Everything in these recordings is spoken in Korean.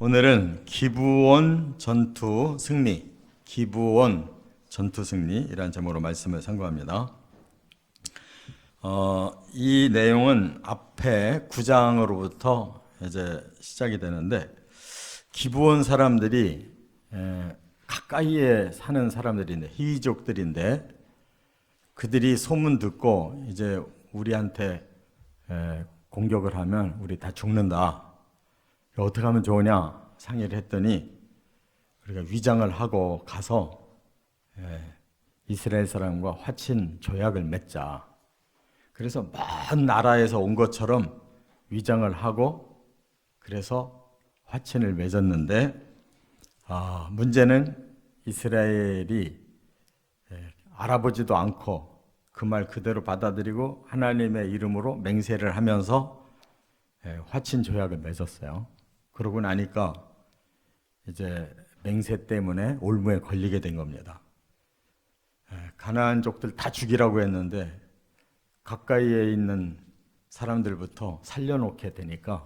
오늘은 기부원 전투 승리, 기부원 전투 승리이란 제목으로 말씀을 선고합니다. 어, 이 내용은 앞에 9장으로부터 이제 시작이 되는데 기부원 사람들이 에, 가까이에 사는 사람들인데 희족들인데 그들이 소문 듣고 이제 우리한테 에, 공격을 하면 우리 다 죽는다. 어떻게 하면 좋으냐 상의를 했더니 우리가 위장을 하고 가서 예, 이스라엘 사람과 화친 조약을 맺자. 그래서 먼 나라에서 온 것처럼 위장을 하고 그래서 화친을 맺었는데 아, 문제는 이스라엘이 예, 알아보지도 않고 그 말 그대로 받아들이고 하나님의 이름으로 맹세를 하면서 예, 화친 조약을 맺었어요. 그러고 나니까 이제 맹세 때문에 올무에 걸리게 된 겁니다. 예, 가나안 족들 다 죽이라고 했는데 가까이에 있는 사람들부터 살려놓게 되니까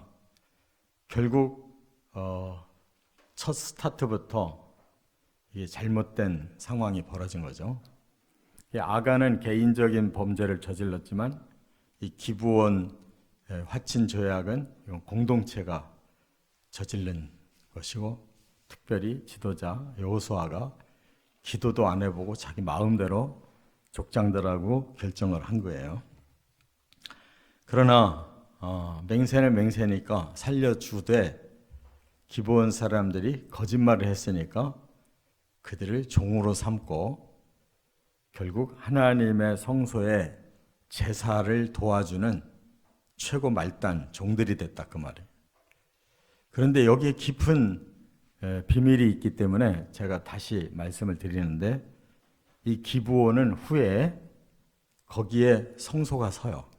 결국 어, 첫 스타트부터 이게 잘못된 상황이 벌어진 거죠. 이 아간은 개인적인 범죄를 저질렀지만 이 기부원 예, 화친 조약은 공동체가 저질른 것이고 특별히 지도자 여호수아가 기도도 안 해보고 자기 마음대로 족장들하고 결정을 한 거예요. 그러나 어, 맹세는 맹세니까 살려주되 기본 사람들이 거짓말을 했으니까 그들을 종으로 삼고 결국 하나님의 성소에 제사를 도와주는 최고 말단 종들이 됐다 그 말이에요. 그런데 여기에 깊은 에, 비밀이 있기 때문에 제가 다시 말씀을 드리는데 이 기부원은 후에 거기에 성소가 서요.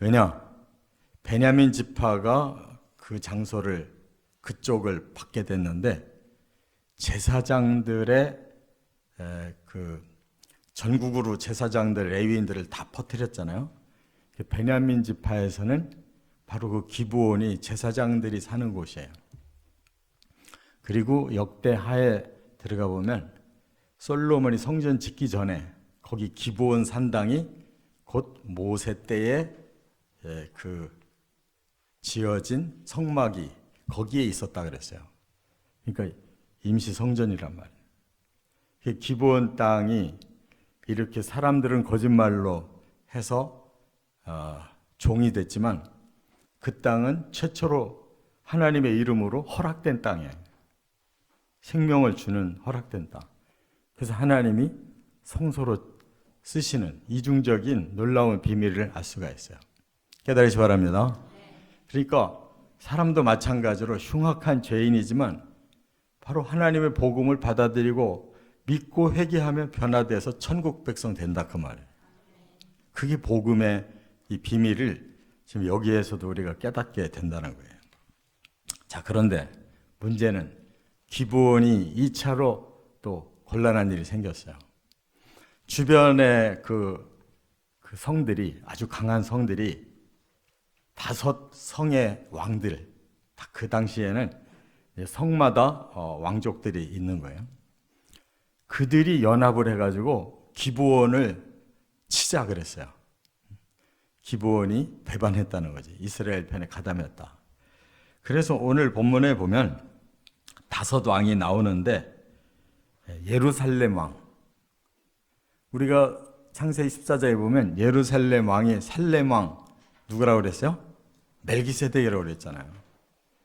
왜냐? 베냐민 지파가 그 장소를 그쪽을 받게 됐는데 제사장들의 에, 그 전국으로 제사장들 레위인들을 다 퍼뜨렸잖아요. 그 베냐민 지파에서는 바로 그 기부원이 제사장들이 사는 곳이에요. 그리고 역대 하에 들어가 보면 솔로몬이 성전 짓기 전에 거기 기부원 산당이 곧 모세 때에 예, 그 지어진 성막이 거기에 있었다 그랬어요. 그러니까 임시 성전이란 말이에요. 그 기부원 땅이 이렇게 사람들은 거짓말로 해서 어, 종이 됐지만 그 땅은 최초로 하나님의 이름으로 허락된 땅이에요. 생명을 주는 허락된 땅. 그래서 하나님이 성소로 쓰시는 이중적인 놀라운 비밀을 알 수가 있어요. 깨달으시 기 바랍니다. 그러니까 사람도 마찬가지로 흉악한 죄인이지만 바로 하나님의 복음을 받아들이고 믿고 회개하면 변화돼서 천국 백성 된다 그 말이에요. 그게 복음의 이 비밀을 지금 여기에서도 우리가 깨닫게 된다는 거예요. 자, 그런데 문제는 기부원이 2차로 또 곤란한 일이 생겼어요. 주변의 그, 그 성들이, 아주 강한 성들이 다섯 성의 왕들, 다그 당시에는 성마다 어, 왕족들이 있는 거예요. 그들이 연합을 해가지고 기부원을 치자 그랬어요. 기부원이 배반했다는 거지. 이스라엘 편에 가담했다. 그래서 오늘 본문에 보면 다섯 왕이 나오는데 예루살렘 왕. 우리가 창세기 14장에 보면 예루살렘 왕이 살렘 왕 누구라고 그랬어요? 멜기세덱이라고 그랬잖아요.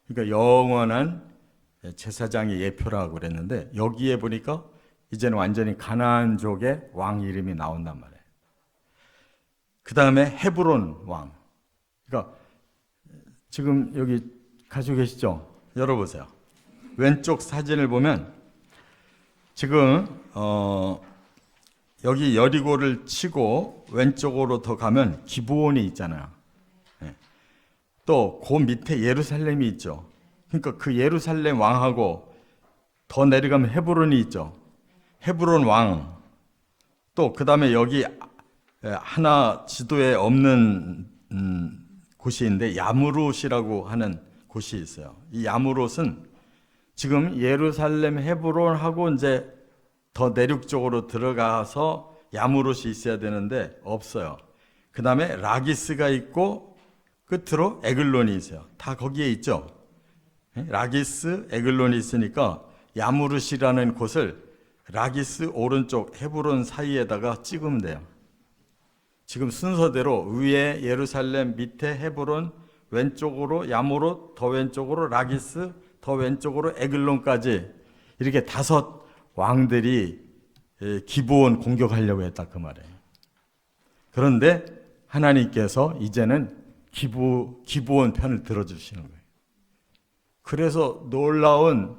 그러니까 영원한 제사장의 예표라고 그랬는데 여기에 보니까 이제는 완전히 가나안족의 왕 이름이 나온단 말이에요. 그 다음에 헤브론 왕. 그러니까 지금 여기 가지고 계시죠? 열어보세요. 왼쪽 사진을 보면 지금 어 여기 여리고를 치고 왼쪽으로 더 가면 기브온이 있잖아요. 네. 또그 밑에 예루살렘이 있죠. 그러니까 그 예루살렘 왕하고 더 내려가면 헤브론이 있죠. 헤브론 왕. 또 그 다음에 여기 하나 지도에 없는 음, 곳이 있는데 야무룻이라고 하는 곳이 있어요. 이 야무롯은 지금 예루살렘 헤브론하고 이제 더 내륙 쪽으로 들어가서 야무롯이 있어야 되는데 없어요. 그 다음에 라기스가 있고 끝으로 에글론이 있어요. 다 거기에 있죠. 예? 라기스, 에글론이 있으니까 야무르시라는 곳을 라기스 오른쪽 헤브론 사이에다가 찍으면 돼요. 지금 순서대로 위에 예루살렘, 밑에 헤브론, 왼쪽으로 야무롯, 더 왼쪽으로 라기스, 더 왼쪽으로 에글론까지 이렇게 다섯 왕들이 예, 기브온 공격하려고 했다 그 말이에요. 그런데 하나님께서 이제는 기부 기브온 편을 들어주시는 거예요. 그래서 놀라운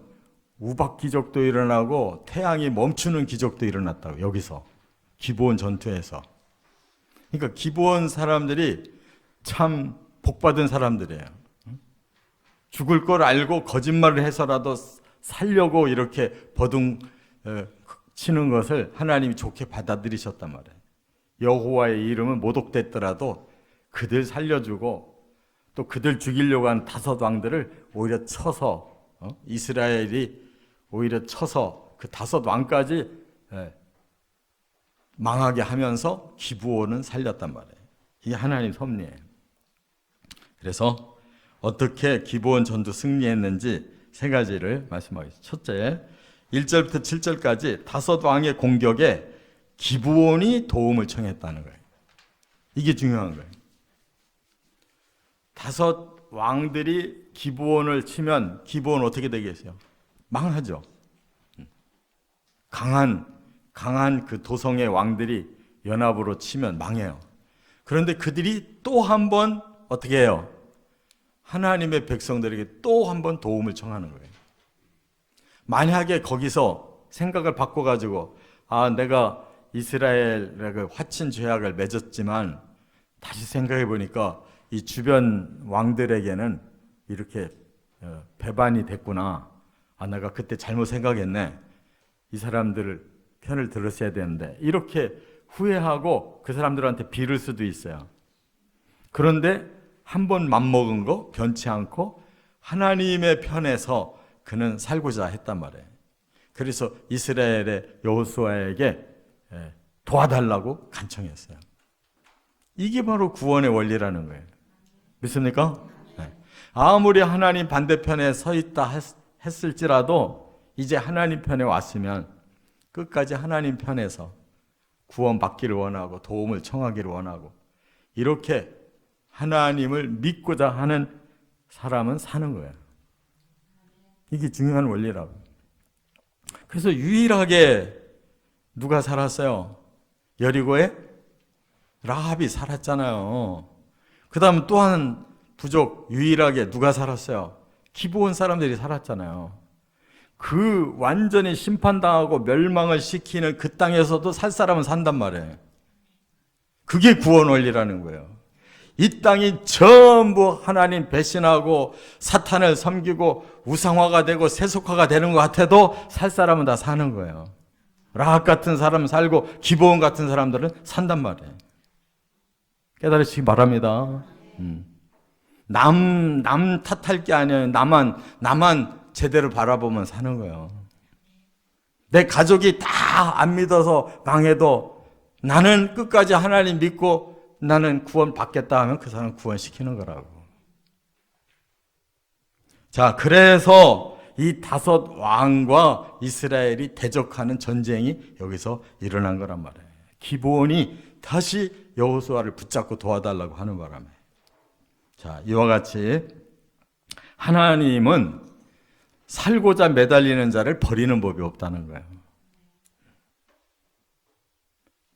우박 기적도 일어나고 태양이 멈추는 기적도 일어났다고 여기서 기브온 전투에서. 그러니까 기브온 사람들이 참 복받은 사람들이에요. 죽을 걸 알고 거짓말을 해서라도 살려고 이렇게 버둥 어, 치는 것을 하나님이 좋게 받아들이셨단 말이에요. 여호와의 이름은 모독됐더라도 그들 살려주고 또 그들 죽이려고 한 다섯 왕들을 오히려 쳐서 어? 이스라엘이 오히려 쳐서 그 다섯 왕까지 예, 망하게 하면서 기부원은 살렸단 말이에요. 이게 하나님 섭리예요. 그래서 어떻게 기부원 전투 승리했는지 세 가지를 말씀하겠습니다. 첫째, 1절부터 7절까지 다섯 왕의 공격에 기부원이 도움을 청했다는 거예요. 이게 중요한 거예요. 다섯 왕들이 기부원을 치면 기부원 어떻게 되겠어요? 망하죠. 강한 강한 그 도성의 왕들이 연합으로 치면 망해요. 그런데 그들이 또 한 번 어떻게 해요? 하나님의 백성들에게 또 한 번 도움을 청하는 거예요. 만약에 거기서 생각을 바꿔가지고 아 내가 이스라엘의 그 화친 죄악을 맺었지만 다시 생각해 보니까 이 주변 왕들에게는 이렇게 어, 배반이 됐구나. 아 내가 그때 잘못 생각했네. 이 사람들을 편을 들었어야 되는데 이렇게 후회하고 그 사람들한테 빌을 수도 있어요. 그런데 한 번 맘먹은 거 변치 않고 하나님의 편에서 그는 살고자 했단 말이에요. 그래서 이스라엘의 여호수아에게 예, 도와달라고 간청했어요. 이게 바로 구원의 원리라는 거예요. 믿습니까? 네. 아무리 하나님 반대편에 서 있다 했, 을지라도 이제 하나님 편에 왔으면 끝까지 하나님 편에서 구원 받기를 원하고 도움을 청하기를 원하고 이렇게 하나님을 믿고자 하는 사람은 사는 거예요. 이게 중요한 원리라고. 그래서 유일하게 누가 살았어요? 여리고에 라합이 살았잖아요. 그 다음 또한 부족 유일하게 누가 살았어요? 기브온 사람들이 살았잖아요. 그 완전히 심판당하고 멸망을 시키는 그 땅에서도 살 사람은 산단 말이에요. 그게 구원 원리라는 거예요. 이 땅이 전부 하나님 배신하고 사탄을 섬기고 우상화가 되고 세속화가 되는 것 같아도 살 사람은 다 사는 거예요. 라합 같은 사람은 살고 기보원 같은 사람들은 산단 말이에요. 깨달으시기 바랍니다. 음. 남, 남 탓할 게 아니에요. 나만, 나만 제대로 바라보면 사는 거예요. 내 가족이 다 안 믿어서 망해도 나는 끝까지 하나님 믿고 나는 구원 받겠다 하면 그 사람 구원시키는 거라고. 자, 그래서 이 다섯 왕과 이스라엘이 대적하는 전쟁이 여기서 일어난 거란 말이에요. 기본이 다시 여호수아를 붙잡고 도와달라고 하는 바람에. 자, 이와 같이 하나님은 살고자 매달리는 자를 버리는 법이 없다는 거예요.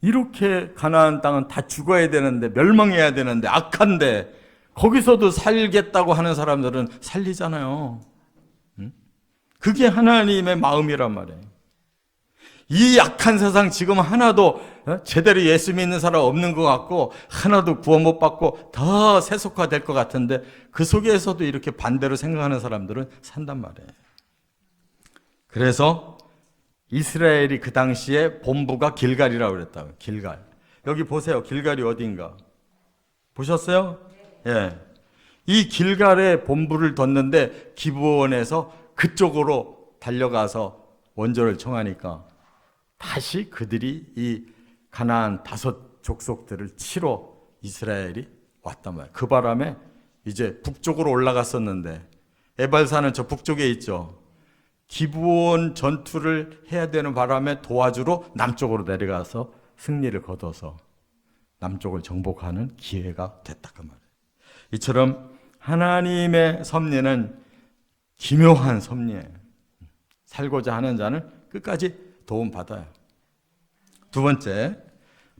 이렇게 가나안 땅은 다 죽어야 되는데 멸망해야 되는데 악한데 거기서도 살겠다고 하는 사람들은 살리잖아요. 그게 하나님의 마음이란 말이에요. 이 약한 세상 지금 하나도 어? 제대로 예수 믿는 사람 없는 것 같고 하나도 구원 못 받고 더 세속화될 것 같은데 그 속에서도 이렇게 반대로 생각하는 사람들은 산단 말이에요. 그래서 이스라엘이 그 당시에 본부가 길갈이라고 그랬다고. 길갈. 여기 보세요. 길갈이 어딘가. 보셨어요? 예. 이 길갈에 본부를 뒀는데 기부원에서 그쪽으로 달려가서 원조를 청하니까 다시 그들이 이 가나안 다섯 족속들을 치러 이스라엘이 왔단 말이에요. 그 바람에 이제 북쪽으로 올라갔었는데 에발산은 저 북쪽에 있죠. 기부원 전투를 해야 되는 바람에 도와주러 남쪽으로 내려가서 승리를 거둬서 남쪽을 정복하는 기회가 됐다 그 말이에요. 이처럼 하나님의 섭리는 기묘한 섭리예요. 살고자 하는 자는 끝까지 도움 받아요. 두 번째,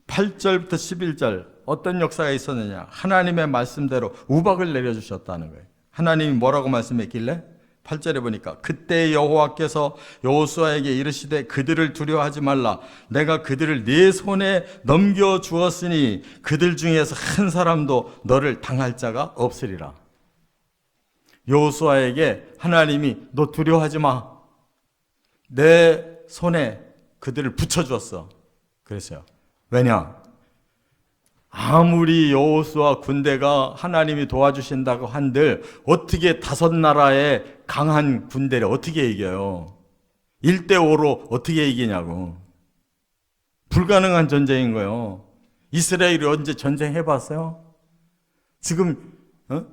8절부터 11절 어떤 역사가 있었느냐? 하나님의 말씀대로 우박을 내려 주셨다는 거예요. 하나님이 뭐라고 말씀했길래? 8절에 보니까 그때 여호와께서 여호수아에게 이르시되 그들을 두려워하지 말라 내가 그들을 네 손에 넘겨 주었으니 그들 중에서 한 사람도 너를 당할 자가 없으리라. 여호수아에게 하나님이 너 두려워하지 마. 내 손에 그들을 붙여 주었어. 그랬어요. 왜냐? 아무리 여호수아 군대가 하나님이 도와주신다고 한들 어떻게 다섯 나라의 강한 군대를 어떻게 이겨요? 1대 5로 어떻게 이기냐고. 불가능한 전쟁인 거예요. 이스라엘이 언제 전쟁 해 봤어요? 지금 어?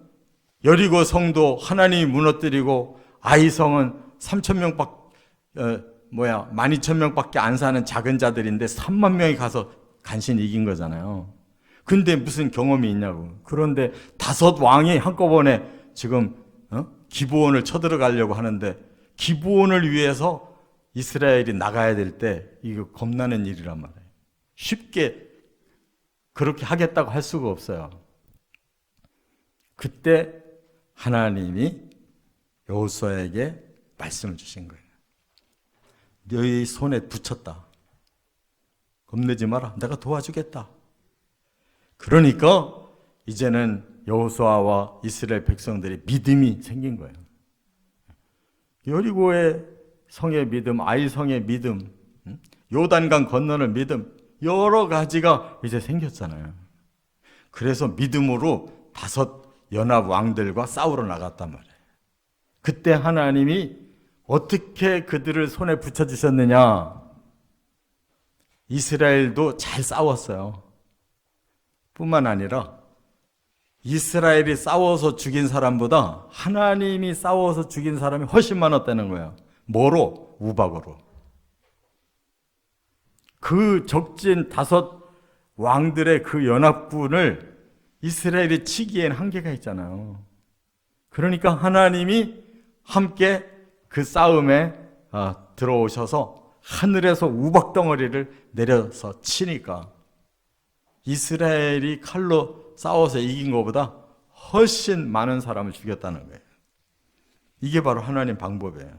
여리고 성도 하나님이 무너뜨리고 아이 성은 3천 명밖 어, 뭐야 12,000명밖에 안 사는 작은 자들인데 3만 명이 가서 간신히 이긴 거잖아요. 근데 무슨 경험이 있냐고. 그런데 다섯 왕이 한꺼번에 지금 어? 기부원을 쳐들어가려고 하는데 기부원을 위해서 이스라엘이 나가야 될 때 이거 겁나는 일이란 말이에요. 쉽게 그렇게 하겠다고 할 수가 없어요. 그때 하나님이 여호수아에게 말씀을 주신 거예요. 너희 손에 붙였다. 겁내지 마라. 내가 도와주겠다. 그러니까 이제는 여호수아와 이스라엘 백성들이 믿음이 생긴 거예요. 여리고의 성의 믿음, 아이 성의 믿음, 요단강 건너는 믿음 여러 가지가 이제 생겼잖아요. 그래서 믿음으로 다섯 연합 왕들과 싸우러 나갔단 말이에요. 그때 하나님이 어떻게 그들을 손에 붙여 주셨느냐? 이스라엘도 잘 싸웠어요. 뿐만 아니라 이스라엘이 싸워서 죽인 사람보다 하나님이 싸워서 죽인 사람이 훨씬 많았다는 거예요. 뭐로? 우박으로. 그 적진 다섯 왕들의 그 연합군을 이스라엘이 치기엔 한계가 있잖아요. 그러니까 하나님이 함께 그 싸움에 아, 들어오셔서 하늘에서 우박 덩어리를 내려서 치니까 이스라엘이 칼로 싸워서 이긴 것보다 훨씬 많은 사람을 죽였다는 거예요. 이게 바로 하나님 방법이에요.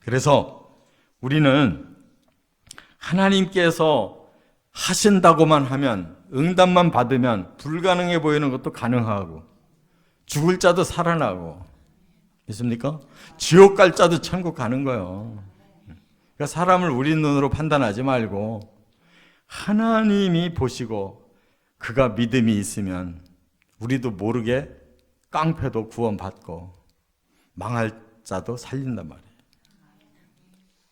그래서 우리는 하나님께서 하신다고만 하면 응답만 받으면 불가능해 보이는 것도 가능하고 죽을 자도 살아나고 믿습니까? 지옥 갈 자도 천국 가는 거예요. 그러니까 사람을 우리 눈으로 판단하지 말고 하나님이 보시고 그가 믿음이 있으면 우리도 모르게 깡패도 구원받고 망할 자도 살린단 말이에요.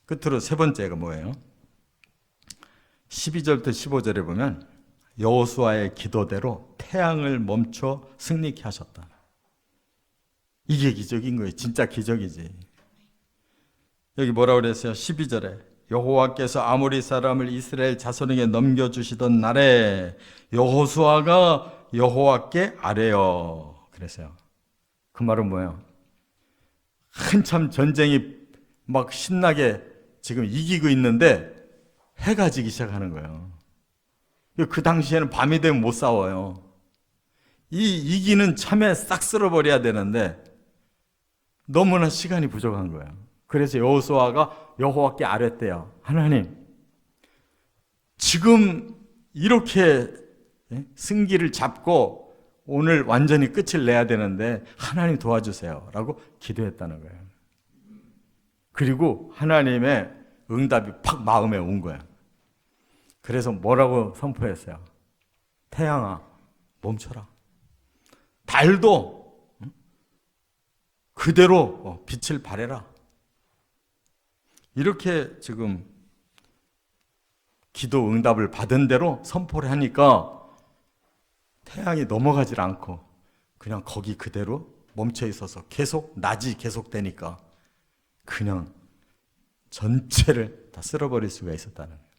끝으로 세 번째가 뭐예요? 12절부터 15절에 보면 여호수아의 기도대로 태양을 멈춰 승리케 하셨다. 이게 기적인 거예요. 진짜 기적이지. 여기 뭐라 그랬어요? 12절에 여호와께서 아모리 사람을 이스라엘 자손에게 넘겨 주시던 날에 여호수아가 여호와께 아뢰어 그랬어요. 그 말은 뭐예요? 한참 전쟁이 막 신나게 지금 이기고 있는데 해가 지기 시작하는 거예요. 그 당시에는 밤이 되면 못 싸워요. 이 이기는 참에 싹 쓸어버려야 되는데 너무나 시간이 부족한 거예요. 그래서 여호수아가 여호와께 아뢰대요. 하나님, 지금 이렇게 예, 승기를 잡고 오늘 완전히 끝을 내야 되는데 하나님 도와주세요라고 기도했다는 거예요. 그리고 하나님의 응답이 팍 마음에 온 거예요. 그래서 뭐라고 선포했어요? 태양아, 멈춰라. 달도 그대로 어, 빛을 발해라. 이렇게 지금 기도 응답을 받은 대로 선포를 하니까 태양이 넘어가질 않고 그냥 거기 그대로 멈춰 있어서 계속 낮이 계속 되니까 그냥 전체를 다 쓸어버릴 수가 있었다는 거예요.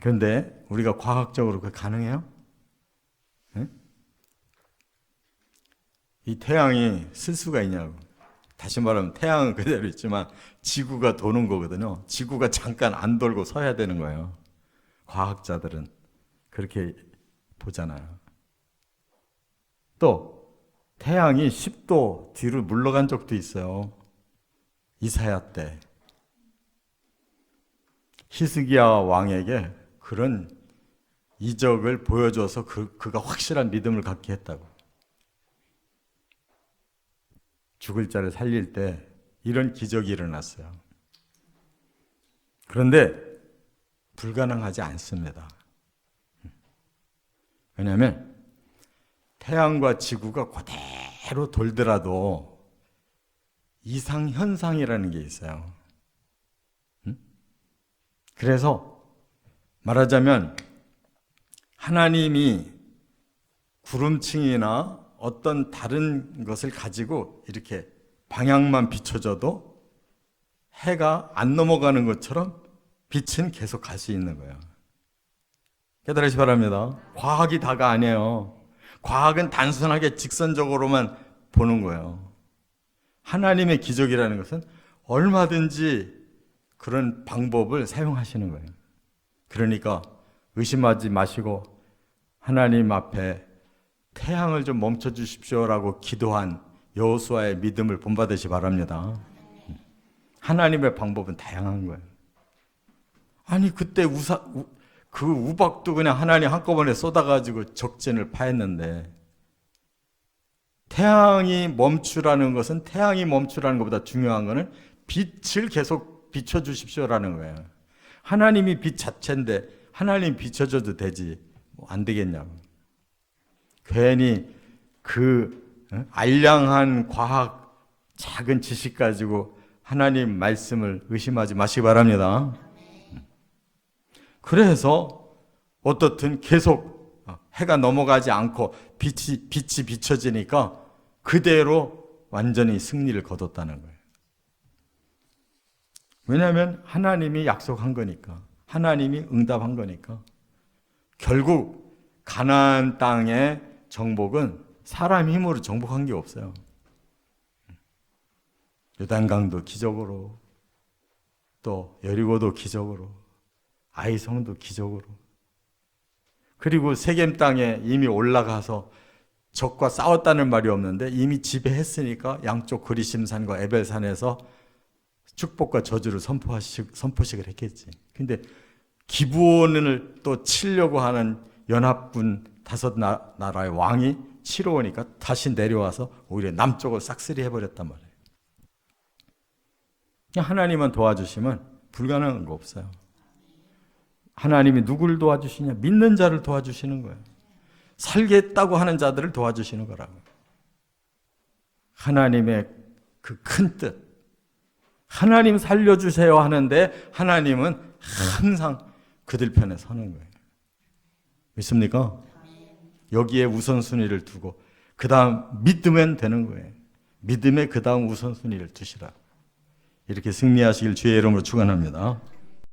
그런데 우리가 과학적으로 그게 가능해요? 응? 이 태양이 쓸 수가 있냐고. 다시 말하면 태양은 그대로 있지만 지구가 도는 거거든요. 지구가 잠깐 안 돌고 서야 되는 거예요. 과학자들은 그렇게 보잖아요. 또 태양이 10도 뒤로 물러간 적도 있어요. 이사야 때 히스기야 왕에게 그런 이적을 보여줘서 그, 그가 확실한 믿음을 갖게 했다고. 죽을 자를 살릴 때 이런 기적이 일어났어요. 그런데 불가능하지 않습니다. 왜냐하면 태양과 지구가 그대로 돌더라도 이상 현상이라는 게 있어요. 음? 그래서 말하자면 하나님이 구름층이나 어떤 다른 것을 가지고 이렇게 방향만 비춰줘도 해가 안 넘어가는 것처럼 빛은 계속 갈 수 있는 거예요. 깨달으시 바랍니다. 과학이 다가 아니에요. 과학은 단순하게 직선적으로만 보는 거예요. 하나님의 기적이라는 것은 얼마든지 그런 방법을 사용하시는 거예요. 그러니까 의심하지 마시고 하나님 앞에 태양을 좀 멈춰 주십시오라고 기도한 여호수아의 믿음을 본받으시 바랍니다. 하나님의 방법은 다양한 거예요. 아니 그때 우사 우, 그 우박도 그냥 하나님 한꺼번에 쏟아가지고 적진을 파했는데 태양이 멈추라는 것은 태양이 멈추라는 것보다 중요한 것은 빛을 계속 비춰 주십시오라는 거예요. 하나님이 빛 자체인데 하나님 비춰줘도 되지 뭐 안 되겠냐고. 괜히 그 어? 알량한 과학 작은 지식 가지고 하나님 말씀을 의심하지 마시기 바랍니다. 그래서 어떻든 계속 해가 넘어가지 않고 빛이 빛이 비춰지니까 그대로 완전히 승리를 거뒀다는 거예요. 왜냐하면 하나님이 약속한 거니까 하나님이 응답한 거니까 결국 가나안 땅의 정복은 사람 힘으로 정복한 게 없어요. 요단강도 기적으로 또 여리고도 기적으로 아이성도 기적으로 그리고 세겜 땅에 이미 올라가서 적과 싸웠다는 말이 없는데 이미 지배했으니까 양쪽 그리심산과 에벨산에서 축복과 저주를 선포하식, 선포식을 했겠지. 근데 기부원을 또 치려고 하는 연합군 다섯 나, 나라의 왕이 치러 오니까 다시 내려와서 오히려 남쪽을 싹쓸이 해버렸단 말이에요. 하나님만 도와주시면 불가능한 거 없어요. 하나님이 누구를 도와주시냐? 믿는 자를 도와주시는 거예요. 살겠다고 하는 자들을 도와주시는 거라고. 하나님의 그 큰 뜻. 하나님 살려주세요 하는데 하나님은 항상 그들 편에 서는 거예요. 믿습니까? 여기에 우선순위를 두고 그 다음 믿으면 되는 거예요. 믿음에 그 다음 우선순위를 두시라. 이렇게 승리하시길 주의 이름으로 축원합니다.